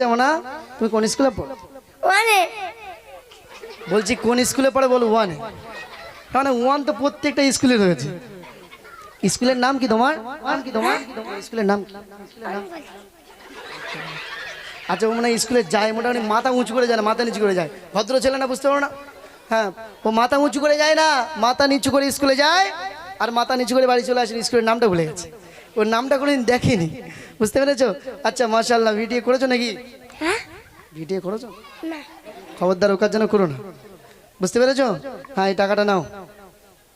না তুমি কোন স্কুলে পড়ো? বলছি কোন স্কুলে পড়ে বলো ওয়ানে। মানে ওয়ান তো প্রত্যেকটা স্কুলে রয়েছে। স্কুলের নাম কি তোমার? নাম কি তোমার? স্কুলের নাম? আচ্ছা ও মানে স্কুলে যায় মোটামুটি মাথা উঁচু করে যায় না মাথা নিচু করে যায়। ভদ্র ছেলে না বুঝতে পারো না? হ্যাঁ ও মাথা উঁচু করে যায় না মাথা নিচু করে স্কুলে যায় আর মাথা নিচু করে বাড়ি চলে আসে স্কুলের নামটা ভুলে গেছে। ওর নামটা কোনোদিন দেখেনি। বুঝতে পেরেছ? আচ্ছা মাশাল্লাহ ভিডিও করেছ নাকি? হ্যাঁ? ভিডিও করেছ? না। খবরদার ওকার জন্য করো না। বুঝতে পেরেছ? হ্যাঁ এই টাকাটা নাও।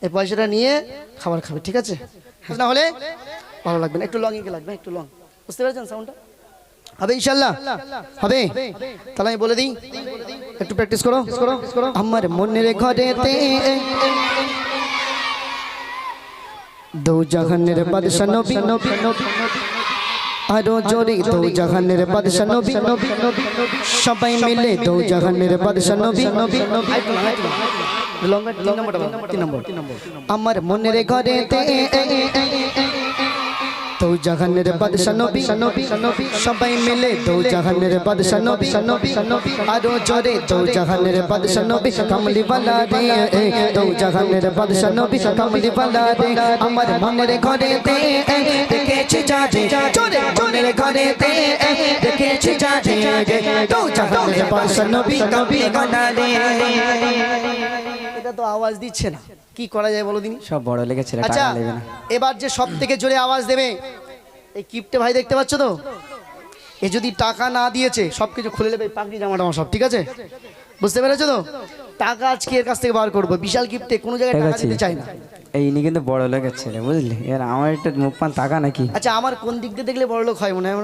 এই পয়সাটা নিয়ে খাবার খাবে ঠিক আছে? না হলে ভালো লাগবে না। একটু লং ইকে লাগবে একটু লং বুঝতে পেরেছেন সাউন্ডটা হবে ইনশাল্লাহ হবে? তাহলে আমি বলে দিই। একটু প্র্যাকটিস করো। করো আমার মনের ঘরেতে দৌ জাহানের বাদশা নবী। আরও জোরে দৌ জাহানের বাদশা নবী সবাই মিলে দৌ জাহানের বাদশা নবী আমার মনের ঘরেতে দৌ জাহানের বাদশা নবী সবাই মিলে দৌ জাহানের বাদশা নবী আরও জোরে দৌ জাহানের বাদশা নবী কামলি বালা রে দৌ জাহানের বাদশা নবী কামলি বালা রে আমার মনের ঘরেতে দেখেছি যাজে জোরে মনের ঘরেতে দেখেছি যাজে দৌ জাহানের বাদশা নবী কামলি বালা রে এটা তো আওয়াজ দিচ্ছে না। কি করা যায় বলো দিনি? সব বড় লেগেছে আচ্ছা এবার যে সব থেকে জোরে আওয়াজ দেবে এই কিপটে ভাই দেখতে পাচ্ছ তো? এ যদি টাকা না দিয়েছে সব কিছু খুলে নেবে পাগড়ি জামা টামা সব ঠিক আছে? বুঝতে পেরেছ তো? টাকা আজকে এর কাছ থেকে বার করব। বিশাল কিপটে কোনো জায়গায় টাকা দিতে চাই না। এই ইনি কিন্তু বড় লোকের ছেলে বুঝলি? এর আমার একটা মুখ পান টাকা নাকি? আচ্ছা আমার কোন দিক দিয়ে দেখলে বড় লোক হয় মনে হয়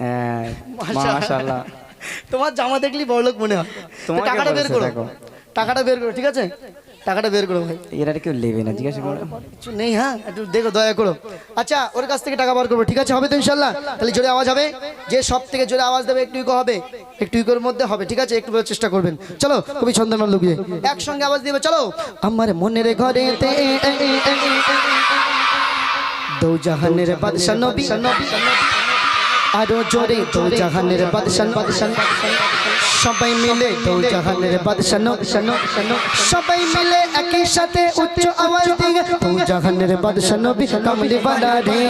হ্যাঁ, মাশাআল্লাহ। মাশাআল্লাহ। তোমার জামা দেখলেই বড় লোক মনে হয়। টাকাটা বের করো। টাকাটা বের করো ঠিক আছে টাকাটা বের করো ভাই এরা কেউ নেবে না জিজ্ঞাসা করো কিছু নেই হ্যাঁ একটু দেখো দয়া করো আচ্ছা ওর কাছ থেকে টাকা বার করব ঠিক আছে হবে তো ইনশাল্লাহ তাহলে জোরে আওয়াজ হবে যে সব থেকে জোরে আওয়াজ দেবে একটু ইকো হবে একটু ইকোর মধ্যে হবে ঠিক আছে একটু চেষ্টা করবেন চলো কবি ছন্দমান লুকিয়ে একসঙ্গে আওয়াজ দিবে চলো আমার মনের ঘরেতে দৌ জাহানের বাদশা নবী আরও জোরে দৌ জাহানের বাদশা বাদশা সবাই মিলে দৌ জাহানের বাদশা নবী সবাই মিলে একই সাথে উচ্চ আওয়াজ দিয়ে দৌ জাহানের বাদশা নবী কামলি বালা রে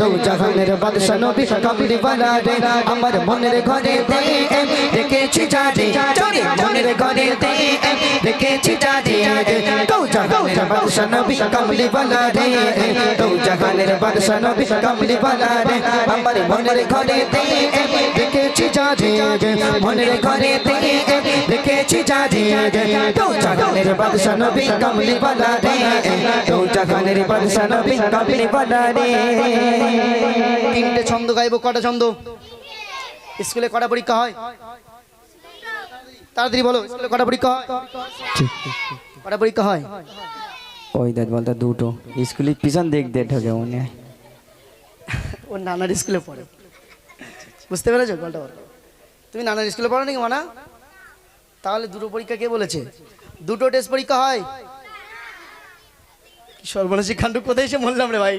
দৌ জাহানের বাদশা নবী কামলি বালা রে আমার মনের ঘরে দেখেছি যারে জোরে মনের ঘরে দেখেছি যারে দৌ জাহানের বাদশা নবী কামলি বালা রে দৌ জাহানের বাদশা নবী কামলি বালা রে আমার মনের ঘরে দেখেছি যারে মনের ঘরে দেখেছি যারে দৌ জাহানের বাদশা নবী কামলি বালা রে দৌ জাহানের বাদশা নবী কামলি বালা রে। তিনটে ছন্দ গাইবো কটা ছন্দ? স্কুলে কটা পরীক্ষা হয়? তাড়াতাড়ি বলো স্কুলে কটা পরীক্ষা হয়? কটা পরীক্ষা হয়? ওই দেখ বলতে দুটো। স্কুলের পিছন দিক দিয়ে ঢোকে মনে হয়। ও নানার স্কুলে পড়ে। বুঝতে পেরেছ? গল্পটা তুমি নানান স্কুলে পড়ো নাকি মানা? তাহলে দুটো পরীক্ষা কে বলেছে? দুটো টেস্ট পরীক্ষা হয়। সর্বনাশী কাণ্ড, কোথায় এসে বললাম রে ভাই?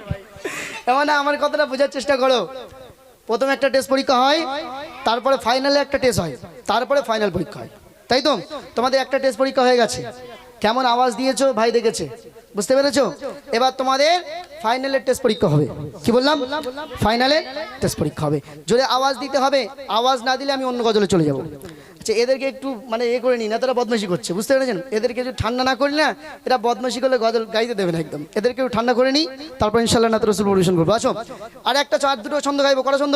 এমন আমার কথাটা বোঝার চেষ্টা করো। প্রথম একটা টেস্ট পরীক্ষা হয়, তারপরে ফাইনালে একটা টেস্ট হয়, তারপরে ফাইনাল পরীক্ষা হয়। তাই তো? তোমাদের একটা টেস্ট পরীক্ষা হয়ে গেছে। কেমন আওয়াজ দিয়েছ? ভাই দেখেছে। বুঝতে পেরেছ? এবার তোমাদের ফাইনালের টেস্ট পরীক্ষা হবে। কি বললাম? ফাইনালের টেস্ট পরীক্ষা হবে। যদি আওয়াজ দিতে হবে। আওয়াজ না দিলে আমি অন্য গজলে চলে যাব। আচ্ছা এদেরকে একটু মানে এ করে নি না তারা বদমাশি করছে বুঝতে পেরেছেন? এদেরকে একটু ঠান্ডা না করি না এরা বদমাশি করলে গজল গাইতে দেবে না একদম। এদেরকে একটু ঠান্ডা করে নিই তারপর ইনশাল্লাহ নাত রসুল পরিবেশন করব। আসো। আর একটা চার দুটো ছন্দ গাইবো। কটা ছন্দ?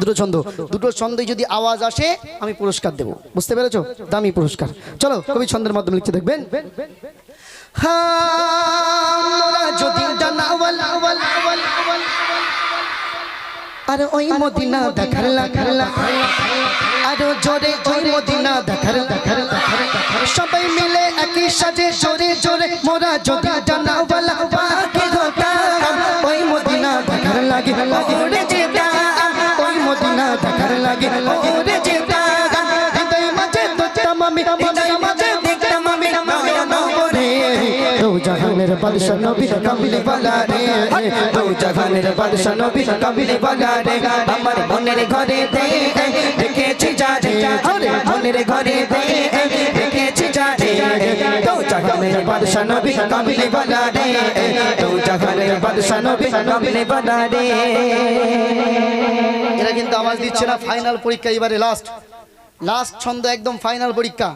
দুটো ছন্দ। দুটো ছন্দে যদি আওয়াজ আসে আমি পুরস্কার দেবো। বুঝতে পেরেছ? দামি পুরস্কার। চলো কবি ছন্দের মাধ্যমে লিখতে দেখবেন। হ্যাঁ, আর ওই মদিনা দেখার লাখার আরও জোরে ওই মদিনা দেখার দেখার সবাই মিলে একই সাথে জোরে জোরে মোরা যদি ডানাওয়ালা বাদশা নবী কামিল বালা রে দু জাহানের বাদশা নবী বালা রে আমার মনের ঘরে দে, দেখেছি যা রে মনের ঘরে দে, দেখেছি নবী বালা রে নবী বালা রে এরা কিন্তু আওয়াজ দিচ্ছে না ফাইনাল পরীক্ষা এবারে লাস্ট লাস্ট ছন্দ একদম ফাইনাল পরীক্ষা।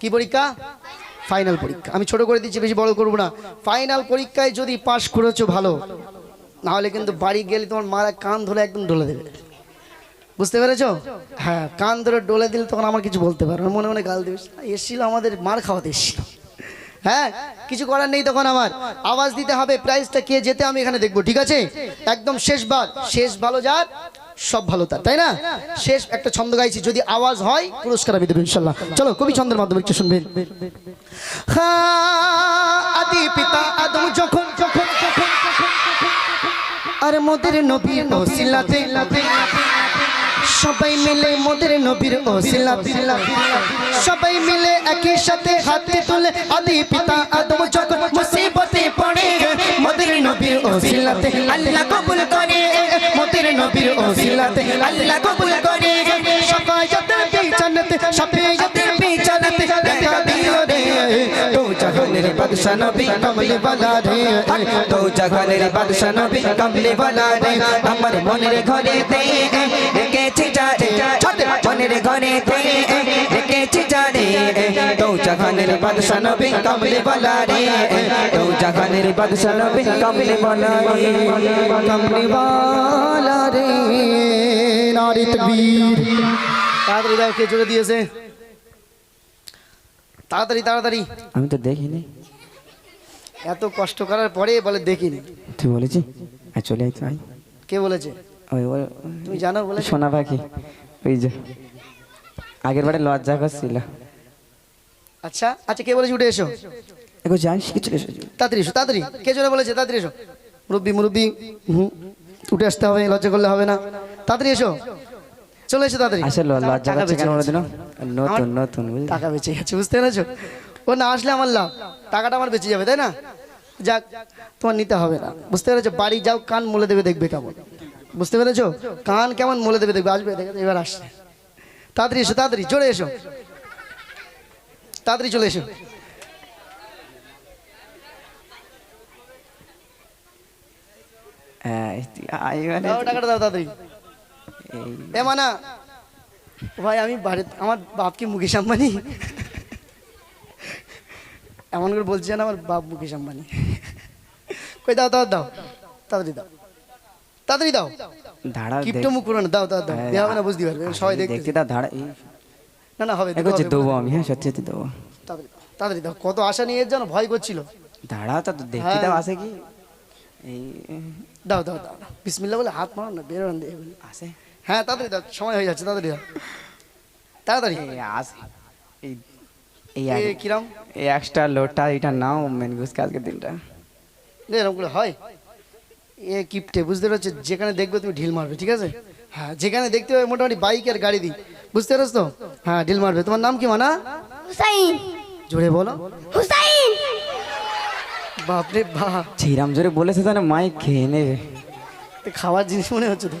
কি পরীক্ষা? ফাইনাল পরীক্ষা। আমি ছোট করে দিচ্ছি বেশি বড় করব না। ফাইনাল পরীক্ষায় যদি পাশ করেছ ভালো। নাহলে কিন্তু বাড়ি গেলে তোমার মারা কান ধরে একদম ডলে দেবে। বুঝতে পেরেছ? হ্যাঁ কান ধরে ডলে দিলে তখন আমার কিছু বলতে পারবে না, মনে মনে গাল দেবে এসছিল আমাদের মার খাওয়াতে এসছিল। হ্যাঁ কিছু করার নেই তখন আমার। আওয়াজ দিতে হবে প্রাইজটা কে যেতে আমি এখানে দেখব ঠিক আছে? একদম শেষবার শেষ ভালো যার। সব ভালো তার, তাই না? শেষ একটা ছন্দ গাইছি, যদি আওয়াজ হয় পুরস্কার আমি দেবো ইনশাল্লাহ। চলো, কবি ছন্দের মাধ্যমে একটু শুনবেন। আদি পিতা আদম যখন যখন আরে মোদের নবীর ওসিলাতে, সবাই মিলে মোদের নবীর ওসিলাতে, সবাই মিলে একই সাথে হাতে তুলে আদি পিতা আদম যখন মুসিবতে পড়ে মোদের নবীর ওসিলাতে আল্লাহ কবুল করে মোদের নবীর ওসিলাতে আল্লাহ কবুল করে। সফায়াতের বিছানাতে সফায়াতের বিছানাতে দেখা দিও রে। তো জাহানের বাদশা নবী কমলে রে। তো জাহানের বাদশা নবী কমলে রে। আমার মনের ঘরে যা মনের ঘরে জাহানের বাদশা নবী কমলে বালা রে তো জাহানের বাদশা নবী কমলে বালা রে কমলে বালা রে নারী তকবীর তাড়াতাড়ি দাও কে জোরে দিয়েছে তাড়াতাড়ি তাড়াতাড়ি। আমি তো দেখিনি। এত কষ্ট করার পরে বলে দেখিনি। তুই বলেছি? আর চলে আয় তো আয় কে বলেছে? ওই ওই তুমি জানো বলে? সোনা পাখি ওই যে। আগের বারে লজ্জা করছিল। আচ্ছা আচ্ছা কে বলেছে উঠে এসো? এখন জানিস কিছু এসে তাড়াতাড়ি এসো তাড়াতাড়ি। কে জোরে বলেছে? তাড়াতাড়ি এসো। মুরব্বি মুরব্বি হুম উঠে আসতে হবে লজ্জা করলে হবে না। তাড়াতাড়ি এসো। চলে এসো তাড়াতাড়ি। আসলে লজ্জা টাকা করছে কেন বলে গেছে। নতুন নতুন বুঝলি? টাকা বেঁচে গেছে বুঝতে পেরেছ? ও না আসলে আমার লাভ। টাকাটা আমার বেঁচে যাবে তাই না? যাক তোমার নিতে হবে না। বুঝতে পেরেছ? বাড়ি যাও কান মলে দেবে দেখবে কেমন। বুঝতে পেরেছ? কান কেমন মলে দেবে দেখবে। আসবে দেখে এবার আসছে। তাড়াতাড়ি এসো তাড়াতাড়ি জোরে এসো। তাড়াতাড়ি চলে এসো। হ্যাঁ, মানে দাও টাকাটা দাও তাড়াতাড়ি। এই এ মানা। ভাই আমি বাড়ি আমার বাপ কি মুকেশ আম্বানি। এমন করে বলছি না আমার বাপ মুকেশ আম্বানি। কই দাও দাও দাও। তাড়াতাড়ি দাও। তাড়াতাড়ি দাও। কিপটো মুখ করো না। দাও দাও দাও। দেওয়া হবে না বুঝতে পারবে। সবাই দেখতে দাও দাঁড়া না না হবে হবে। দেবো আমি হ্যাঁ সত্যি দেবো। তাড়াতাড়ি দাও, কত আশা নিয়ে জন্য ভয় করছিল। দাঁড়াও তো দেখতে হ্যাঁ। দাও আসে কি? এই দাও দাও দাও। বিসমিল্লাহ বলে হাত মারো না বেরোন দিয়ে বলে। আসে। হ্যাঁ তাড়াতাড়ি দাও সময় হয়ে যাচ্ছে তাড়াতাড়ি দাও। তাড়াতাড়ি। আসে। এই এই আগে- কিরাম? এই এক্সট্রা লোডটা এটা নাও মেন গুসকে আজকের দিনটা। এরকম করে হয়? এ কিপটে বুঝতে পারছ? যেখানে দেখবে তুমি ঢিল মারবে ঠিক আছে? হ্যাঁ যেখানে দেখতে হবে মোটামুটি বাইক আর গাড়ি দিই। বুঝতে পারছ তো? হ্যাঁ ঢিল মারবে। তোমার নাম কি মানা? হুসাইন। জোরে বলো। হুসাইন। বাপরে বাপ। ছিরাম জোরে বলেছে তাহলে না মাইক খেয়ে নেবে। খাওয়ার জিনিস মনে হচ্ছে তো।